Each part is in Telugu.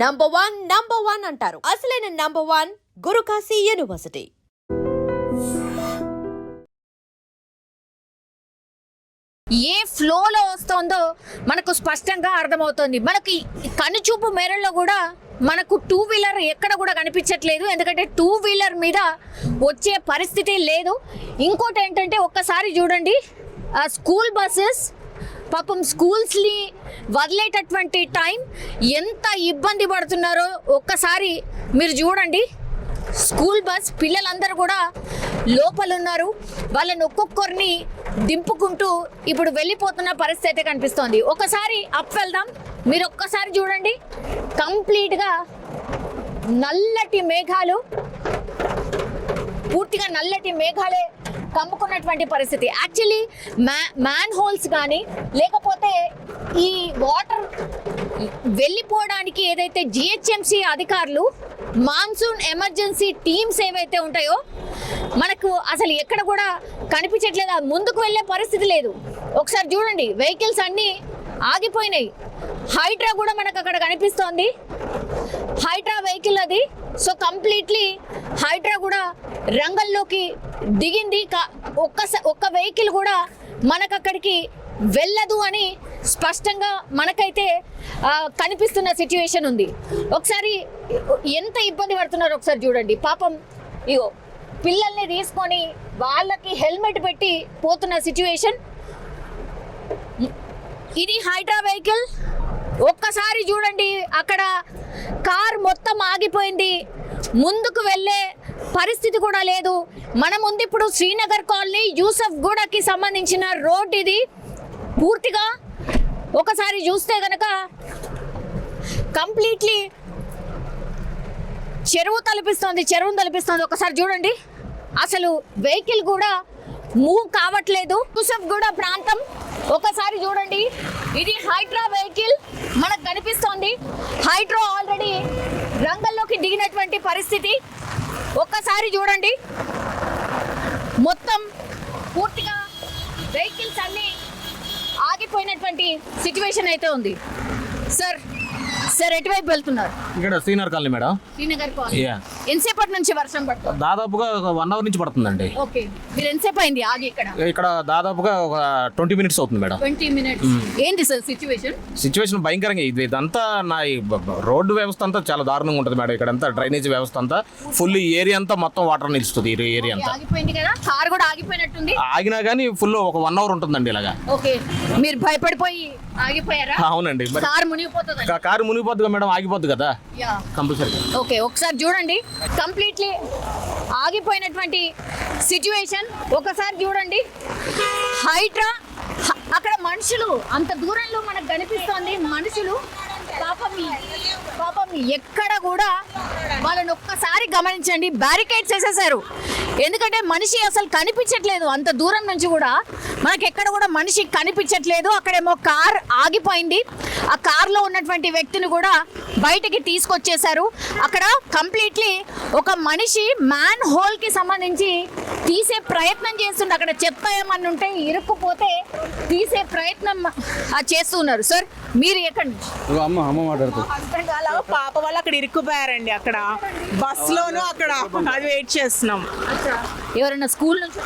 నంబర్ వన్ నంబర్ వన్ అంటారు. అసలైన నంబర్ వన్ గురుకాశీ యూనివర్సిటీ ఏ ఫ్లోలో వస్తుందో మనకు స్పష్టంగా అర్థమవుతుంది. మనకి కనుచూపు మేరల్లో కూడా మనకు టూ వీలర్ ఎక్కడ కూడా కనిపించట్లేదు. ఎందుకంటే టూ వీలర్ మీద వచ్చే పరిస్థితి లేదు. ఇంకోటి ఏంటంటే ఒక్కసారి చూడండి. ఆ స్కూల్ బస్సెస్ పాపం స్కూల్స్ని వదిలేటటువంటి టైం ఎంత ఇబ్బంది పడుతున్నారో ఒక్కసారి మీరు చూడండి. స్కూల్ బస్ పిల్లలందరూ కూడా లోపల ఉన్నారు వాళ్ళని ఒక్కొక్కరిని దింపుకుంటూ ఇప్పుడు వెళ్ళిపోతున్న పరిస్థితి అయితే కనిపిస్తోంది. ఒకసారి అప్ వెళ్దాం. మీరు ఒక్కసారి చూడండి. కంప్లీట్గా నల్లటి మేఘాలు పూర్తిగా నల్లటి మేఘాలే కమ్ముకున్నటువంటి పరిస్థితి. యాక్చువల్లీ మ్యా మ్యాన్ హోల్స్ కానీ లేకపోతే ఈ వాటర్ వెళ్ళిపోవడానికి ఏదైతే జిహెచ్ఎంసి అధికారులు మాన్సూన్ ఎమర్జెన్సీ టీమ్స్ ఏవైతే ఉంటాయో మనకు అసలు ఎక్కడ కూడా కనిపించట్లేదు. ముందుకు వెళ్ళే పరిస్థితి లేదు. ఒకసారి చూడండి వెహికల్స్ అన్నీ ఆగిపోయినాయి. హైడ్రా కూడా మనకు అక్కడ కనిపిస్తోంది. హైడ్రా వెహికల్ అది. సో కంప్లీట్లీ హైడ్రా కూడా రంగంలోకి దిగింది. కా- ఒక్క ఒక్క వెహికల్ కూడా మనకు అక్కడికి వెళ్ళదు అని స్పష్టంగా మనకైతే కనిపిస్తున్న సిచ్యువేషన్ ఉంది. ఒకసారి ఎంత ఇబ్బంది పడుతున్నారో ఒకసారి చూడండి. పాపం ఇగో పిల్లల్ని తీసుకొని వాళ్ళకి హెల్మెట్ పెట్టి పోతున్న సిచ్యువేషన్ ఇది హైడ్రా వెహికల్. ఒక్కసారి చూడండి అక్కడ కార్ మొత్తం ఆగిపోయింది. ముందుకు వెళ్ళే పరిస్థితి కూడా లేదు. మన ముందు ఇప్పుడు శ్రీనగర్ కాలనీ యూసఫ్ గూడకి సంబంధించిన రోడ్ ఇది. పూర్తిగా ఒకసారి చూస్తే గనక కంప్లీట్లీ చెరువు తలపిస్తుంది చెరువును తలపిస్తుంది. ఒకసారి చూడండి. అసలు వెహికల్ కూడా మూవ్ కావట్లేదు. యూసఫ్ గూడ ప్రాంతం. ఒకసారి చూడండి. ఇది హైడ్రా వెహికల్ మనకు కనిపిస్తోంది. హైడ్రా ఆల్రెడీ రంగంలోకి దిగినటువంటి పరిస్థితి. ఒక్కసారి చూడండి. మొత్తం పూర్తిగా వెహికల్స్ అన్నీ ఆగిపోయినటువంటి సిచ్యువేషన్ అయితే ఉంది. సార్ సార్ ఎటువైపు వెళ్తున్నారు? ఇక్కడ Srinagar colony madam. Srinagar colony. ఎంతసేపటి నుంచి వర్షం పడుతుంది? దాదాపుగా ఒక వన్ అవర్ నుంచి పడుతుందండి. ఓకే. మీరు ఎంతసేపు అయింది ఆగి ఇక్కడ? ఇక్కడ దాదాపుగా ఒక ట్వంటీ మినిట్స్ అవుతుంది మేడం. Twenty minutes. ఏంటి సార్ సిచ్యువేషన్? సిచ్యువేషన్ భయంకరంగా ఇది. ఇదంతా నా ఈ రోడ్డు వ్యవస్థ అంతా చాలా దారుణంగా ఉంటుంది మేడం. ఇక్కడ అంతా డ్రైనేజ్ వ్యవస్థ అంతా ఫుల్ ఏరియా అంతా మొత్తం వాటర్ నిలుస్తుంది ఈ ఏరియా అంతా. ఆగిపోయింది కదా? కార్ కూడా ఆగిపోయినట్టుంది? ఆగినా కానీ ఫుల్ ఒక వన్ అవర్ ఉంటుందండి ఇలాగా. ఓకే. మీరు భయపడిపోయి ఆగిపోయారా? అవునండి కార్ మునిగిపోతుంది కారు మునిగిపోద్ది కదా మేడం ఆగిపోద్ది కదా? కంపల్సరీ ఓకే ఒకసారి చూడండి. కంప్లీట్లీ ఆగిపోయినటువంటి సిచ్యువేషన్. ఒకసారి చూడండి. హైడ్రా అక్కడ మనుషులు అంత దూరంలో మనకు కనిపిస్తోంది మనుషులు. పాపం పాపం ఎక్కడ కూడా వాళ్ళని ఒక్కసారి గమనించండి. బ్యారికేడ్స్ వేసేసారు ఎందుకంటే మనిషి అసలు కనిపించట్లేదు. అంత దూరం నుంచి కూడా మనకి ఎక్కడ కూడా మనిషి కనిపించట్లేదు. అక్కడేమో కార్ ఆగిపోయింది. ఆ కార్లో ఉన్నటువంటి వ్యక్తిని కూడా బయటికి తీసుకొచ్చేశారు. అక్కడ కంప్లీట్లీ ఒక మనిషి మ్యాన్ హోల్కి సంబంధించి తీసే ప్రయత్నం చేస్తుండే. అక్కడ చెత్త ఏమన్నా ఉంటే ఇరుక్కుపోతే తీసే ప్రయత్నం ఆ, చేస్తున్నారు. సార్ మీరు ఎక్కడి. నుంచి అమ్మ అమ్మ మాట్లాడుతుంది హస్బెండ్ వాళ్ళ పాప వాళ్ళు అక్కడ ఇరుక్కుపోయారండి అక్కడ. బస్ లోను అక్కడ. అది వెయిట్ చేస్తున్నాం. ఎవరైనా స్కూల్ నుంచి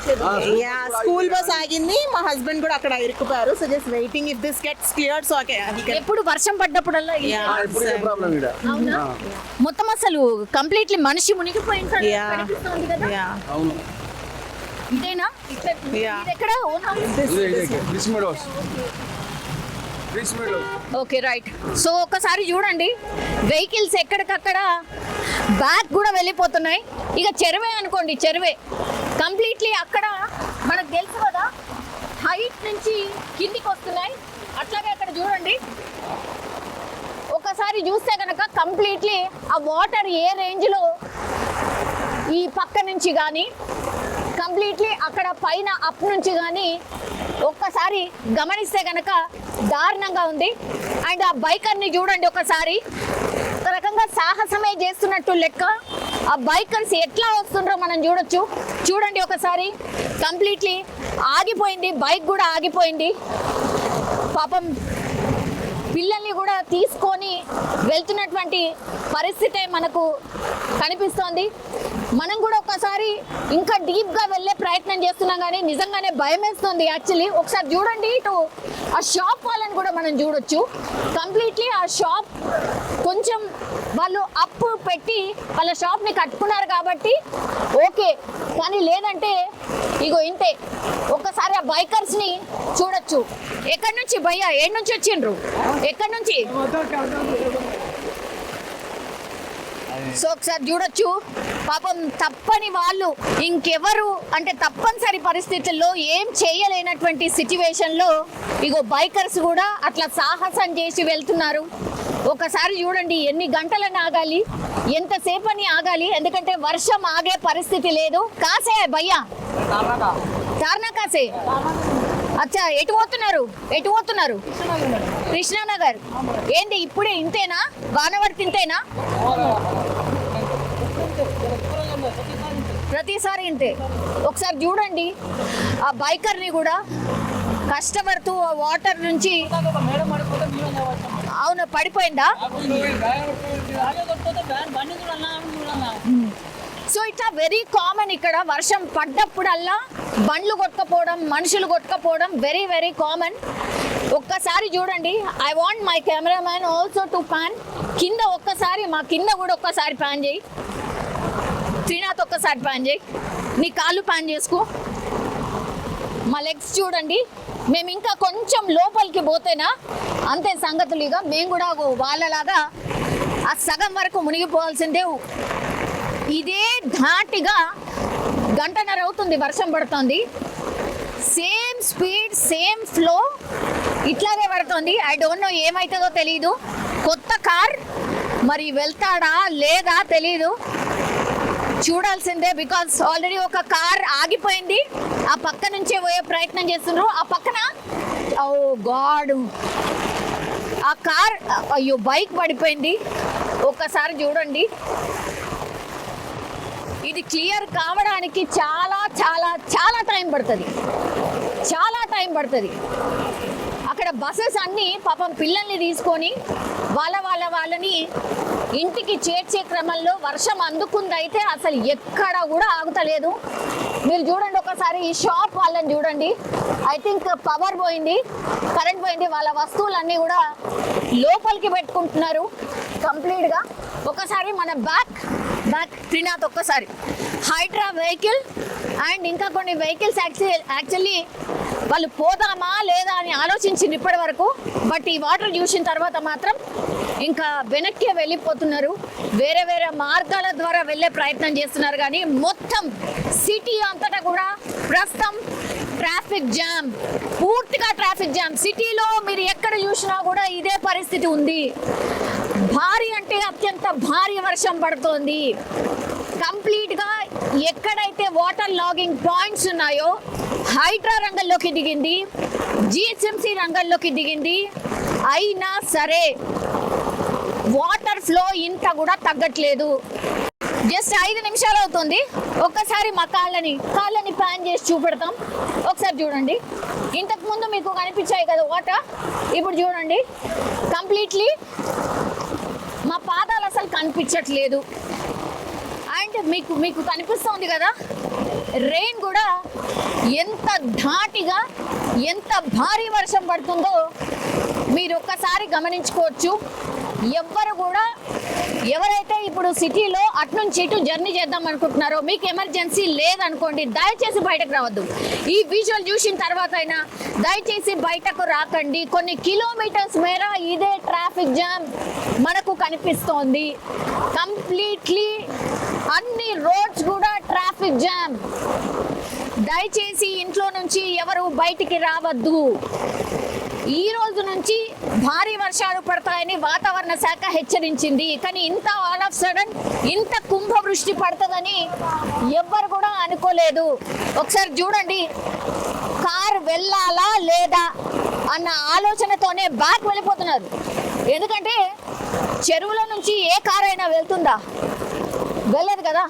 స్కూల్ బస్ ఆగింది. మా హస్బెండ్ కూడా అక్కడ ఇరుక్కుపోయారు. So just waiting if this gets clear so okay ఎప్పుడు వర్షం పడ్డప్పుడల్లా మొత్తం అసలు కంప్లీట్లీ మనిషి మునిగిపోయింది Yeah. కనిపిస్తోంది కదా యా అవును ఇదేనా? ఎక్కడ own house okay right so ఒకసారి చూడండి. వెహికల్స్ ఎక్కడికక్కడ బ్యాక్ కూడా వెళ్ళిపోతున్నాయి. ఇక చెరువే అనుకోండి చెరువే. కంప్లీట్లీ అక్కడ మనకు తెలుసు కదా హైట్ నుంచి కిందికి వస్తున్నాయి. అట్లాగే అక్కడ చూడండి. ఒకసారి చూస్తే కనుక కంప్లీట్లీ ఆ వాటర్ ఏ రేంజ్లో ఈ పక్క నుంచి కానీ కంప్లీట్లీ అక్కడ పైన అప్ నుంచి కానీ ఒక్కసారి గమనిస్తే కనుక దారుణంగా ఉంది. అండ్ ఆ బైకర్ని చూడండి ఒకసారి. ఒక రకంగా సాహసమే చేస్తున్నట్టు లెక్క ఆ బైకర్స్ ఎట్లా వస్తుండ్రో మనం చూడొచ్చు. చూడండి ఒకసారి. కంప్లీట్లీ ఆగిపోయింది. బైక్ కూడా ఆగిపోయింది. పాపం పిల్లల్ని కూడా తీసుకొని వెళ్తున్నటువంటి పరిస్థితే మనకు కనిపిస్తోంది. మనం కూడా ఒకసారి ఇంకా డీప్గా వెళ్ళే ప్రయత్నం చేస్తున్నాం కానీ నిజంగానే భయం వేస్తుంది యాక్చువల్లీ. ఒకసారి చూడండి ఇటు ఆ షాప్ వాళ్ళని కూడా మనం చూడొచ్చు. కంప్లీట్లీ ఆ షాప్ కొంచెం వాళ్ళు అప్పు పెట్టి వాళ్ళ షాప్ని కట్టుకున్నారు కాబట్టి ఓకే కానీ లేదంటే ఇగో ఇంతే. ఒక్కసారి ఆ బైకర్స్ని చూడొచ్చు. ఎక్కడి నుంచి భయ్యా? ఏడు నుంచి వచ్చిండ్రు? ఎక్కడి నుంచి? సో ఒకసారి చూడొచ్చు. పాపం తప్పని వాళ్ళు ఇంకెవరు? అంటే తప్పనిసరి పరిస్థితుల్లో ఏం చేయలేనటువంటి సిచ్యువేషన్లో ఇగో బైకర్స్ కూడా అట్లా సాహసం చేసి వెళ్తున్నారు. ఒకసారి చూడండి ఎన్ని గంటలని ఆగాలి ఎంతసేపు అని ఆగాలి ఎందుకంటే వర్షం ఆగే పరిస్థితి లేదు. కాసే భయ్యా. చార్నా కాసే. అచ్చా ఎటు పోతున్నారు? ఎటు పోతున్నారు? కృష్ణానగర్. ఏంటి ఇప్పుడే ఇంతేనా? వానవర్తి ఇంతేనా ప్రతిసారి ఇంతే. ఒకసారి చూడండి ఆ బైకర్ని కూడా కష్టపడుతూ వాటర్ నుంచి అవును? పడిపోయిందా? సో ఇట్లా వెరీ కామన్ ఇక్కడ వర్షం పడ్డప్పుడల్లా బండ్లు కొట్టుకపోవడం మనుషులు కొట్టుకపోవడం వెరీ వెరీ కామన్ ఒక్కసారి చూడండి. I want my cameraman also to pan కింద ఒక్కసారి మా కింద కూడా ఒక్కసారి ప్యాన్ చేయి. శ్రీనాథ్ ఒక్కసారి ప్యాన్ చేయి. నీ కాళ్ళు ప్యాన్ చేసుకో. మా లెగ్స్ చూడండి. మేము ఇంకా కొంచెం లోపలికి పోతేనా? అంతే సంగతులు ఇక. మేము కూడా వాళ్ళలాగా ఆ సగం వరకు మునిగిపోవాల్సిందే ఇదే ధాటిగా గంటన్నర అవుతుంది వర్షం పడుతుంది. సేమ్ స్పీడ్ సేమ్ ఫ్లో ఇట్లాగే పడుతుంది. ఐ డోంట్ నో ఏమవుతుందో తెలియదు కొత్త కార్ మరి వెళ్తాడా లేదా తెలీదు. చూడాల్సిందే బికాస్ ఆల్రెడీ ఒక కార్ ఆగిపోయింది. ఆ పక్క నుంచే పోయే ప్రయత్నం చేస్తున్నారు. ఆ పక్కన ఓ గాడ్. ఆ కార్ అయ్యో బైక్ పడిపోయింది. ఒక్కసారి చూడండి. ఇది క్లియర్ కావడానికి చాలా చాలా చాలా టైం పడుతుంది. చాలా టైం పడుతుంది. అక్కడ బస్సెస్ అన్నీ పాపం పిల్లల్ని తీసుకొని వాళ్ళ వాళ్ళ వాళ్ళని ఇంటికి చేర్చే క్రమంలో వర్షం అందుకుందైతే అసలు ఎక్కడ కూడా ఆగుతలేదు. మీరు చూడండి ఒకసారి ఈ షాప్ వాళ్ళని చూడండి. ఐ థింక్ పవర్ పోయింది కరెంట్ పోయింది వాళ్ళ వస్తువులన్నీ కూడా లోపలికి పెట్టుకుంటున్నారు కంప్లీట్గా. ఒకసారి మన బ్యాక్ బ్యాక్ త్రినాథ్ ఒక్కసారి. హైడ్రా వెహికల్ అండ్ ఇంకా కొన్ని వెహికల్స్ యాక్చువల్లీ వాళ్ళు పోదామా లేదా అని ఆలోచించింది ఇప్పటి వరకు. బట్ ఈ వాటర్ చూసిన తర్వాత మాత్రం ఇంకా వెనక్కి వెళ్ళిపోతున్నారు. వేరే వేరే మార్గాల ద్వారా వెళ్ళే ప్రయత్నం చేస్తున్నారు. కానీ మొత్తం సిటీ అంతటా కూడా ప్రస్తుతం ట్రాఫిక్ జామ్. పూర్తిగా ట్రాఫిక్ జామ్. సిటీలో మీరు ఎక్కడ చూసినా కూడా ఇదే పరిస్థితి ఉంది. భారీ అంటే అత్యంత భారీ వర్షం పడుతోంది. కంప్లీట్గా ఎక్కడైతే వాటర్ లాగింగ్ పాయింట్స్ ఉన్నాయో హైడ్రా రంగంలోకి దిగింది. జిహెచ్ఎంసి రంగంలోకి దిగింది. అయినా సరే వాటర్ ఫ్లో ఇంత కూడా తగ్గట్లేదు. జస్ట్ ఐదు నిమిషాలు అవుతుంది. ఒక్కసారి మా కాళ్ళని కాళ్ళని ప్యాన్ చేసి చూపెడతాం. ఒకసారి చూడండి. ఇంతకుముందు మీకు కనిపించాయి కదా వాటర్? ఇప్పుడు చూడండి. కంప్లీట్లీ మా పాదాలు అసలు కనిపించట్లేదు. అండ్ మీకు మీకు కనిపిస్తోంది కదా? రెయిన్ కూడా ఎంత ధాటిగా ఎంత భారీ వర్షం పడుతుందో మీరు ఒక్కసారి గమనించుకోవచ్చు. ఎవ్వరు కూడా ఎవరైతే ఇప్పుడు సిటీలో అట్నుంచి ఇటు జర్నీ చేద్దాం అనుకుంటున్నారో మీకు ఎమర్జెన్సీ లేదనుకోండి దయచేసి బయటకు రావద్దు. ఈ విజువల్ చూసిన తర్వాత అయినా దయచేసి బయటకు రాకండి. కొన్ని కిలోమీటర్స్ మేర ఇదే ట్రాఫిక్ జామ్ మనకు కనిపిస్తోంది. కంప్లీట్లీ అన్ని రోడ్స్ కూడా ట్రాఫిక్ జామ్ దయచేసి ఇంట్లో నుంచి ఎవరు బయటికి రావద్దు. ఈ రోజు నుంచి భారీ వర్షాలు పడతాయని వాతావరణ శాఖ హెచ్చరించింది. కానీ ఇంత ఆల్ ఆఫ్ సడన్ ఇంత కుంభవృష్టి పడుతుందని ఎవ్వరు కూడా అనుకోలేదు. ఒకసారి చూడండి కార్ వెళ్ళాలా లేదా అన్న ఆలోచనతోనే బ్యాక్ వెళ్ళిపోతున్నారు. ఎందుకంటే చెరువుల నుంచి ఏ కార్ అయినా వెళ్తుందా? వెళ్ళదు కదా.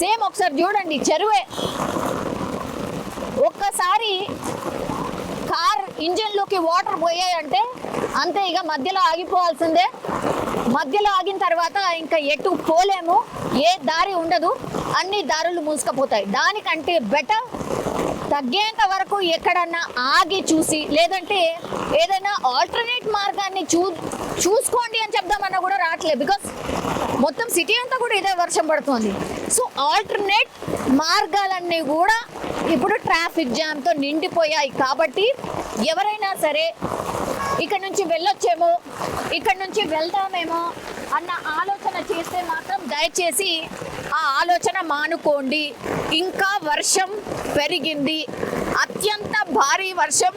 సేమ్ ఒకసారి చూడండి చెరువే ఒక్కసారి కార్ ఇంజన్లోకి వాటర్ పోయాయంటే అంతే ఇక మధ్యలో ఆగిపోవాల్సిందే. మధ్యలో ఆగిన తర్వాత ఇంకా ఎటు పోలేము ఏ దారి ఉండదు అన్ని దారులు మూసుకుపోతాయి. దానికంటే బెటర్ తగ్గేంత వరకు ఎక్కడన్నా ఆగి చూసి లేదంటే ఏదైనా ఆల్టర్నేట్ మార్గాన్ని చూ చూసుకోండి అని చెప్దామన్నా కూడా రావట్లేదు. బికాస్ మొత్తం సిటీ అంతా కూడా ఇదే వర్షం పడుతుంది. సో ఆల్టర్నేట్ మార్గాలన్నీ కూడా ఇప్పుడు ట్రాఫిక్ జామ్తో నిండిపోయాయి. కాబట్టి ఎవరైనా సరే ఇక్కడ నుంచి వెళ్ళొచ్చేమో ఇక్కడ నుంచి వెళ్దామేమో అన్న ఆలోచన చేస్తే మాత్రం దయచేసి ఆ ఆలోచన మానుకోండి. ఇంకా వర్షం పెరిగింది. అత్యంత భారీ వర్షం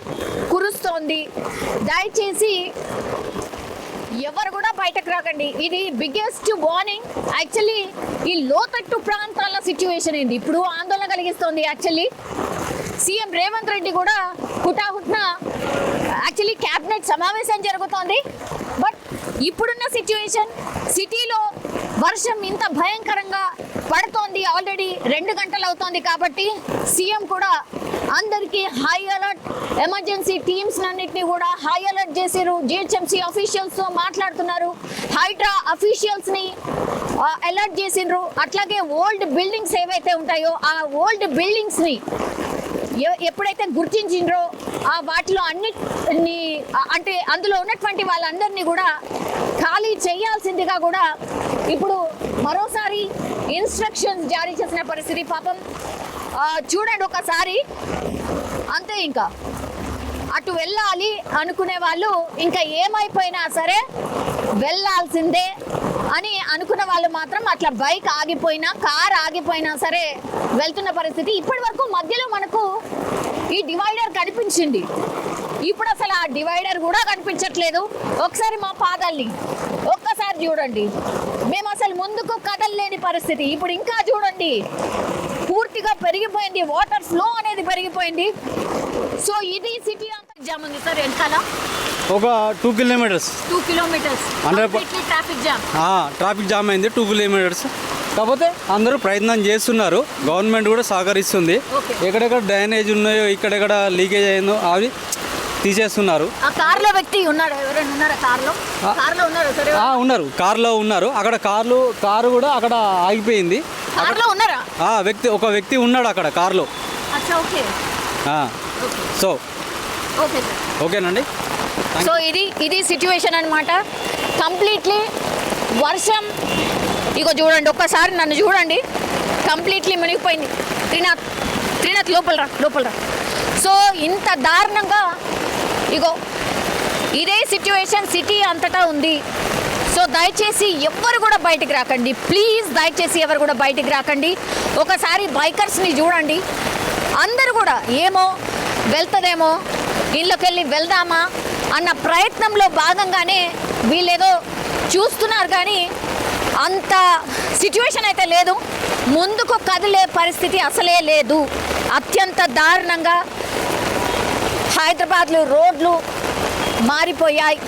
కురుస్తోంది. దయచేసి ఎవరు కూడా బయటకు రాకండి. ఇది బిగ్గెస్ట్ వార్నింగ్ యాక్చువల్లీ ఈ లోతట్టు ప్రాంతాల సిచ్యువేషన్ ఏంది? ఇప్పుడు ఆందోళన కలిగిస్తోంది యాక్చువల్లీ సీఎం రేవంత్ రెడ్డి కూడా హుటాహుట్న యాక్చువల్లీ క్యాబినెట్ సమావేశం జరుగుతోంది. బట్ ఇప్పుడున్న సిచ్యువేషన్ సిటీలో వర్షం ఇంత భయంకరంగా పడుతోంది. ఆల్రెడీ రెండు గంటలు అవుతోంది కాబట్టి సీఎం కూడా అందరికీ హై అలర్ట్ ఎమర్జెన్సీ టీమ్స్ అన్నింటినీ కూడా హై అలర్ట్ చేసారు జిహెచ్ఎంసీ అఫీషియల్స్తో మాట్లాడుతున్నారు. హైడ్రా అఫీషియల్స్ని అలర్ట్ చేసిండ్రు అట్లాగే ఓల్డ్ బిల్డింగ్స్ ఏవైతే ఉంటాయో ఆ ఓల్డ్ బిల్డింగ్స్ని ఎప్పుడైతే గుర్తించిండ్రో ఆ వాటిలో అన్నిటిని అంటే అందులో ఉన్నటువంటి వాళ్ళందరినీ కూడా ఖాళీ చేయాల్సిందిగా కూడా ఇప్పుడు మరోసారి ఇన్స్ట్రక్షన్స్ జారీ చేసిన పరిస్థితి పాపం. చూడండి ఒకసారి. అంతే ఇంకా. అటు వెళ్ళాలి అనుకునే వాళ్ళు ఇంకా ఏమైపోయినా సరే వెళ్ళాల్సిందే అని అనుకున్న వాళ్ళు మాత్రం అట్లా బైక్ ఆగిపోయినా కార్ ఆగిపోయినా సరే వెళ్తున్న పరిస్థితి ఇప్పటి వరకు మధ్యలో మనకు ఈ డివైడర్ కనిపించింది. ఇప్పుడు అసలు ఆ డివైడర్ కూడా కనిపించట్లేదు. ఒకసారి మా పాదాల్ని ఒక్కసారి చూడండి. మేము అసలు ముందుకు కదలలేని పరిస్థితి. ఇప్పుడు ఇంకా చూడండి. పూర్తిగా పెరిగిపోయింది. వాటర్ ఫ్లో అనేది పెరిగిపోయింది. సో ఇది సిటీ అంతా జామ్ ఉంది సార్. వెనకాల ఒక two kilometres. Two kilometres. Traffic jam traffic jam అయింది. Two kilometres. కాకపోతే అందరూ ప్రయత్నం చేస్తున్నారు. గవర్నమెంట్ కూడా సహకరిస్తుంది. ఎక్కడెక్కడ డ్రైనేజ్ ఉన్నాయో ఇక్కడెక్కడ లీకేజ్ అయిందో అవి తీసేస్తున్నారు. ఆ కార్లో వ్యక్తి ఉన్నాడు? ఎవరైనా ఉన్నారా కార్లో లో ఉన్నారా? సరే. ఆ, ఉన్నారు. కార్లో ఉన్నారు. అక్కడ కార్లు కారు కూడా అక్కడ ఆగిపోయింది. కార్లో ఉన్నారా? ఆ వ్యక్తి ఒక వ్యక్తి ఉన్నాడు అక్కడ కార్లో. అచ్చా ఓకే. ఆ, సో ఓకే సార్. ఓకేనండి. సో ఇది ఇది సిచ్యువేషన్ అన్నమాట. కంప్లీట్లీ వర్షం. ఇగో చూడండి ఒక్కసారి నన్ను చూడండి. కంప్లీట్లీ మునిగిపోయింది. త్రినాథ్ త్రినాథ్ లోపల రా లోపల రా. సో ఇంత దారుణంగా ఇగో ఇదే సిచ్యువేషన్ సిటీ అంతటా ఉంది. సో దయచేసి ఎవ్వరు కూడా బయటికి రాకండి. ప్లీజ్ దయచేసి ఎవరు కూడా బయటికి రాకండి. ఒకసారి బైకర్స్ని చూడండి. అందరూ కూడా ఏమో వెళ్తుందేమో ఇళ్ళకి వెళ్ళి వెళ్దామా అన్న ప్రయత్నంలో భాగంగానే వీళ్ళేదో చూస్తున్నారు కానీ అంత సిచ్యువేషన్ అయితే లేదు. ముందుకు కదిలే పరిస్థితి అసలే లేదు. అత్యంత దారుణంగా హైదరాబాద్లో రోడ్లు మారిపోయాయి.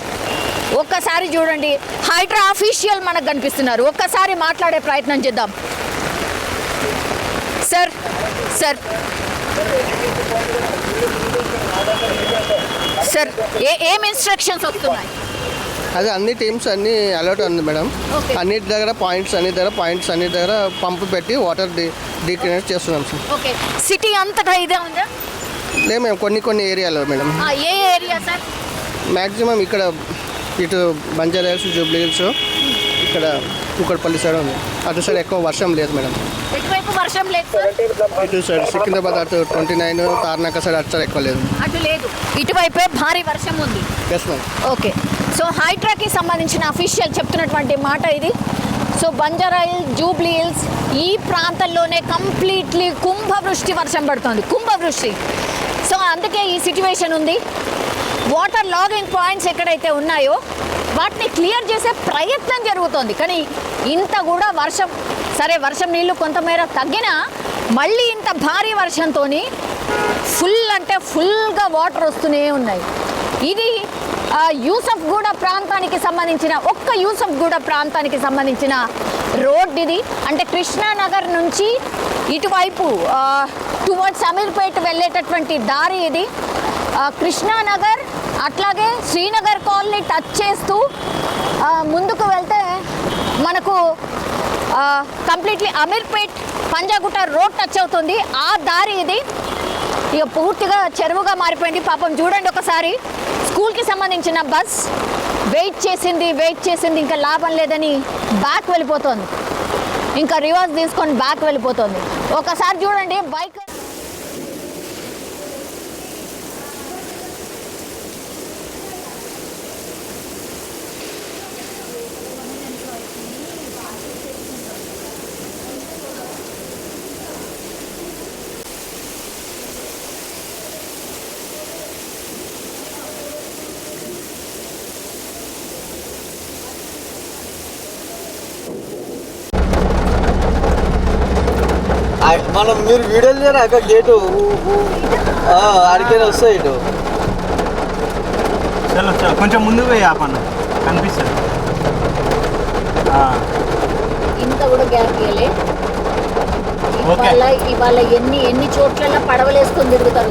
ఒక్కసారి చూడండి హైడ్రా అఫీషియల్ మనకు కనిపిస్తున్నారు. ఒక్కసారి మాట్లాడే ప్రయత్నం చేద్దాం. Sir sir. సార్ ఏ ఏం ఇన్స్ట్రక్షన్స్ వస్తున్నాయి? అదే అన్ని టీమ్స్ అన్ని అలర్ట్ ఉంది మేడం. అన్నిటి దగ్గర పాయింట్స్ అన్ని దగ్గర పాయింట్స్ అన్ని దగ్గర పంపు పెట్టి వాటర్ డి చేస్తున్నాం సార్. ఓకే సిటీ అంతటా ఇదే ఉందా? లేదు మేము కొన్ని కొన్ని ఏరియాలో మేడం. ఆ, ఏ ఏరియా సార్? మ్యాక్సిమం ఇక్కడ ఇటు బంజారా హిల్స్ జూబ్లీ హిల్స్ ఇక్కడ కుక్కడపల్లి సైడ్ ఉంది. అటు సైడ్ ఎక్కువ వర్షం లేదు మేడం. ఎటువైపు వర్షం లేదు సార్? ఇటు సైడ్ సికింద్రాబాద్ అటు ట్వంటీ నైన్ తార్నాక సైడ్ అటు సైడ్ ఎక్కువ లేదు. అటు లేదు. ఇటువైపే భారీ వర్షం ఉంది. Yes madam okay. సో హైడ్రాకి సంబంధించిన అఫీషియల్ చెప్తున్నటువంటి మాట ఇది. సో బంజారా హిల్స్ జూబ్లీ హిల్స్ ఈ ప్రాంతంలోనే కంప్లీట్లీ కుంభవృష్టి వర్షం పడుతుంది. కుంభవృష్టి. అందుకే ఈ సిచ్యువేషన్ ఉంది. వాటర్ లాగింగ్ పాయింట్స్ ఎక్కడైతే ఉన్నాయో వాటిని క్లియర్ చేసే ప్రయత్నం జరుగుతోంది. కానీ ఇంత కూడా వర్షం సరే వర్షం నీళ్ళు కొంతమేర తగ్గినా మళ్ళీ ఇంత భారీ వర్షంతో ఫుల్ అంటే ఫుల్గా వాటర్ వస్తూనే ఉన్నాయి. ఇది యూసఫ్ గూడ ప్రాంతానికి సంబంధించిన ఒక్క యూసఫ్గూడ ప్రాంతానికి సంబంధించిన రోడ్ ఇది అంటే కృష్ణానగర్ నుంచి ఇటువైపు టువర్డ్స్ అమీర్పేట్ వెళ్ళేటటువంటి దారి ఇది. కృష్ణానగర్ అట్లాగే శ్రీనగర్ కాలనీ టచ్ చేస్తూ ముందుకు వెళ్తే మనకు completely Ameerpet Panjagutta road touch అవుతుంది. ఆ దారి ఇది. ఇక పూర్తిగా చెరువుగా మారిపోయింది. పాపం చూడండి ఒకసారి. స్కూల్కి సంబంధించిన బస్ వెయిట్ చేసింది వెయిట్ చేసింది. ఇంకా లాభం లేదని బ్యాక్ వెళ్ళిపోతుంది. ఇంకా రివర్స్ తీసుకొని బ్యాక్ వెళ్ళిపోతుంది. ఒకసారి చూడండి బైక్ మనం మీరు వీడియోలు చేయరా అక్కడ గేటు ఆడికైనా వస్తాయి ఇటు. చలో చలో కొంచెం ముందుకు పోయి ఆపన్న కనిపిస్తుంది. ఇంత కూడా గ్యాప్ ఇవ్వలే ఇవాళ ఇవాళ ఎన్ని ఎన్ని చోట్ల పడవలేసుకొని తిరుగుతారు.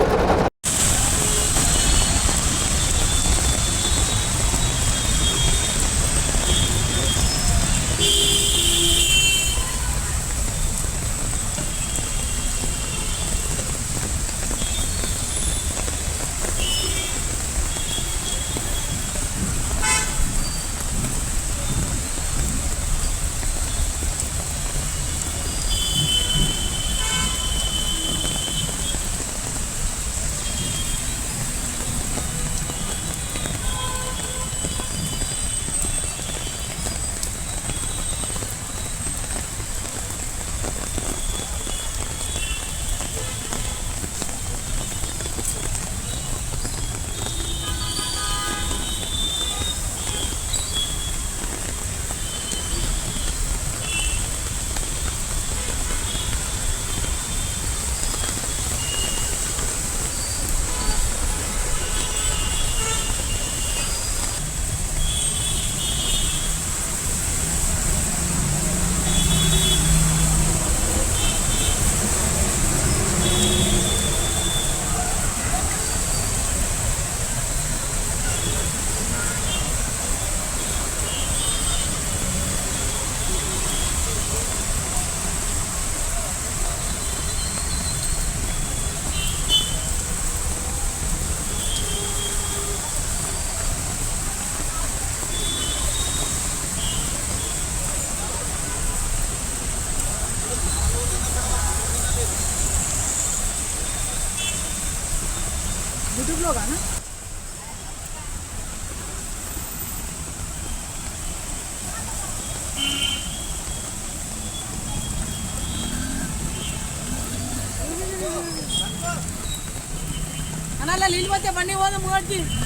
干。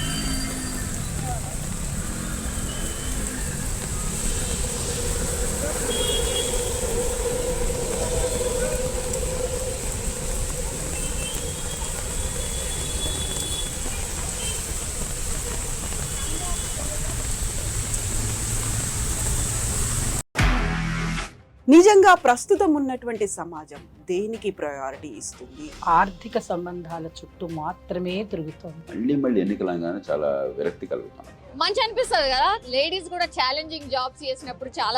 నిజంగా ప్రస్తుతం ఉన్నటువంటి సమాజం దేనికి ప్రయారిటీ ఇస్తుంది? ఆర్థిక సంబంధాల చుట్టూ మాత్రమే తిరుగుతోంది. మళ్ళీ మళ్ళీ ఎన్నికలు అనగానే చాలా విరక్తి కలుగుతాం మంచి అనిపిస్తుంది కదా? లేడీస్ కూడా ఛాలెంజింగ్ జాబ్స్ చేసినప్పుడు చాలా